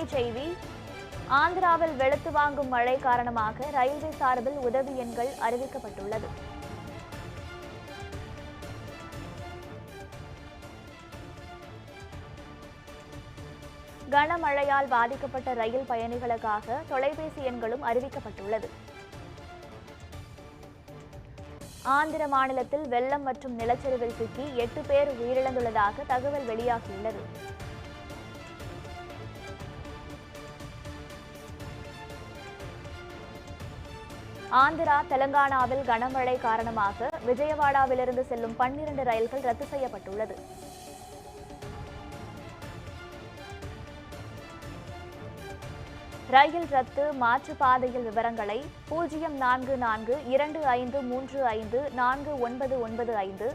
அண்மை செய்தி ஆந்திராவில் வெளுத்து வாங்கும் மழை காரணமாக ரயில்வே சார்பில் உதவி எண்கள் அறிவிக்கப்பட்டுள்ளது. கனமழையால் பாதிக்கப்பட்ட ரயில் பயணிகளுக்காக தொலைபேசி எண்களும் அறிவிக்கப்பட்டுள்ளது. ஆந்திர மாநிலத்தில் வெள்ளம் மற்றும் நிலச்சரிவில் சிக்கி எட்டு பேர் உயிரிழந்துள்ளதாக தகவல் வெளியாகியுள்ளது. ஆந்திரா தெலங்கானாவில் கனமழை காரணமாக விஜயவாடாவிலிருந்து செல்லும் பன்னிரண்டு ரயில்கள் ரத்து செய்யப்பட்டுள்ளது. ரயில் ரத்து மாற்றுப்பாதையில் விவரங்களை பூஜ்ஜியம் நான்கு நான்கு இரண்டு ஐந்து மூன்று ஐந்து நான்கு ஒன்பது ஒன்பது ஐந்து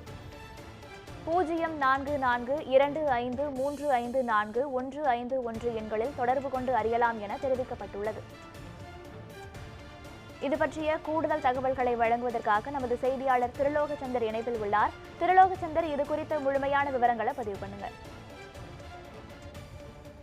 பூஜ்ஜியம் நான்கு நான்கு இரண்டு ஐந்து மூன்று ஐந்து நான்கு ஒன்று ஐந்து ஒன்று எண்களில் தொடர்பு கொண்டு அறியலாம் என தெரிவிக்கப்பட்டுள்ளது. இது பற்றிய கூடுதல் தகவல்களை வழங்குவதற்காக நமது செய்தியாளர் திருலோகச்சந்தர் இணைப்பில் உள்ளார். திருலோகச்சந்தர் இது குறித்த முழுமையான விவரங்களை பதிவு பண்ணுங்க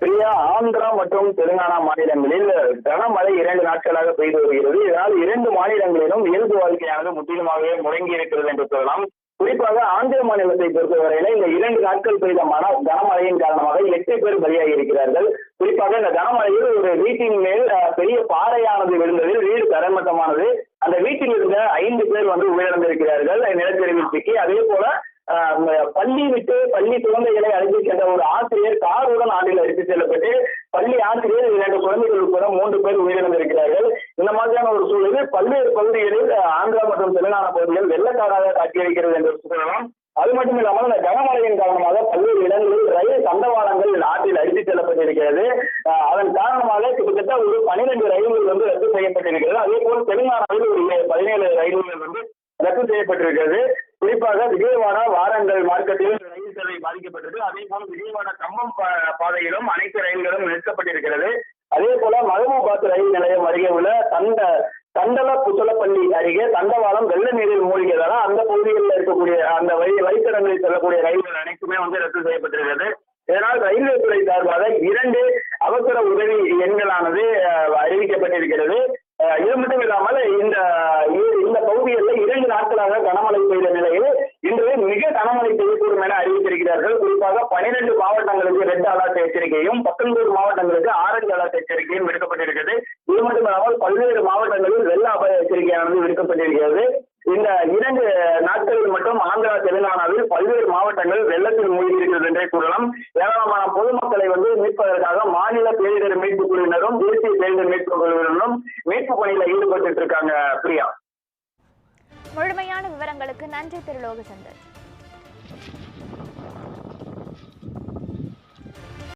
பிரியா ஆந்திரா மற்றும் தெலுங்கானா மாநிலங்களில் கனமழை இரண்டு நாட்களாக பெய்து வருகிறது. இதனால் இரண்டு மாநிலங்களிலும் இயல்பு வாழ்க்கையானது முற்றிலுமாகவே முடங்கி இருக்கிறது என்று சொல்லலாம். குறிப்பாக ஆந்திர மாநிலத்தை பொறுத்தவரையில இந்த இரண்டு நாட்கள் பெய்த மன கனமழையின் காரணமாக எட்டு பேர் பலியாகி இருக்கிறார்கள். குறிப்பாக இந்த கனமழையில் ஒரு வீட்டின் மேல் பெரிய பாறையானது விழுந்ததில் வீடு தரைமட்டமானது அந்த வீட்டில் இருந்த ஐந்து பேர் வந்து உயிரிழந்திருக்கிறார்கள். நிலச்சரிவில் சிக்கி அதே போல பள்ளி விட்டு பள்ளி குழந்தைகளை அழைத்து சென்ற ஒரு ஆசிரியர் காருடன் ஆண்டில் அழைத்து செல்லப்பட்டு பள்ளி ஆசிரியர் இரண்டு குழந்தைகள் உட்பட மூன்று பேர் உயிரிழந்திருக்கிறார்கள். இந்த மாதிரியான ஒரு சூழலில் பல்வேறு பகுதிகளில் ஆந்திரா மற்றும் தெலுங்கானா பகுதிகள் வெள்ளக்காடாக காட்சியளிக்கிறது என்று சொல்லலாம். அது மட்டும் இல்லாமல் இந்த கனமழையின் காரணமாக பல்வேறு இடங்களில் ரயில் தண்டவாளங்கள் நாட்டில் அடித்துச் செல்லப்பட்டிருக்கிறது. அதன் காரணமாக கிட்டத்தட்ட ஒரு பனிரெண்டு ரயில்கள் வந்து ரத்து செய்யப்பட்டிருக்கிறது. அதே போல் தெலுங்கானாவில் ஒரு பதினேழு ரயில்கள் வந்து ரத்து செய்யப்பட்டிருக்கிறது. குறிப்பாக விஜயவாடா வாரங்கள் மார்க்கெட்டில் ரயில் சேவை பாதிக்கப்பட்டது. அதே போல விஜயவாடா கம்பம் பாதையிலும் அனைத்து ரயில்களும் நிறுத்தப்பட்டிருக்கிறது. அதே போல மகபூபாத் ரயில் நிலையம் அருகே உள்ள தண்ட தண்டல புத்தலப்பள்ளி அருகே தண்டவாளம் வெள்ள நீரில் மூழ்கியதால அந்த பகுதிகளில் இருக்கக்கூடிய அந்த வழி வழித்தடங்களில் செல்லக்கூடிய ரயில்கள் அனைத்துமே வந்து ரத்து செய்யப்பட்டிருக்கிறது. இதனால் ரயில்வே துறை சார்பாக இரண்டு அவசர உதவி எண்களானது அறிவிக்கப்பட்டிருக்கிறது. இது மட்டும் இல்லாமல் இந்த இந்த பகுதிகளில் இரண்டு நாட்களாக கனமழை பெய்த நிலையில் இன்று மிக கனமழை பெய்யக்கூடும் என அறிவித்திருக்கிறார்கள். குறிப்பாக பனிரெண்டு மாவட்டங்களுக்கு ரெட் அலர்ட் எச்சரிக்கையும் பத்தொன்பது மாவட்டங்களுக்கு ஆரஞ்சு அலர்ட் எச்சரிக்கையும் விடுக்கப்பட்டிருக்கிறது. இது மட்டும் இல்லாமல் பல்வேறு மாவட்டங்களில் வெள்ள அபாய எச்சரிக்கையானது விடுக்கப்பட்டிருக்கிறது. இந்த இரண்டு நாட்களில் மட்டும் ஆந்திரா தெலுங்கானாவில் பல்வேறு மாவட்டங்கள் வெள்ளத்தில் மூழ்கி இருக்கிறது என்றே கூறலாம். ஏராளமான பொதுமக்களை வந்து மீட்பதற்காக மாநில பேரிடர் மீட்பு குழுவினரும் தேசிய பேரிடர் மீட்பு குழுவினரும் மீட்பு பணியில ஈடுபட்டு இருக்காங்க பிரியா. முழுமையான விவரங்களுக்கு நன்றி திருலோகச்சந்தர்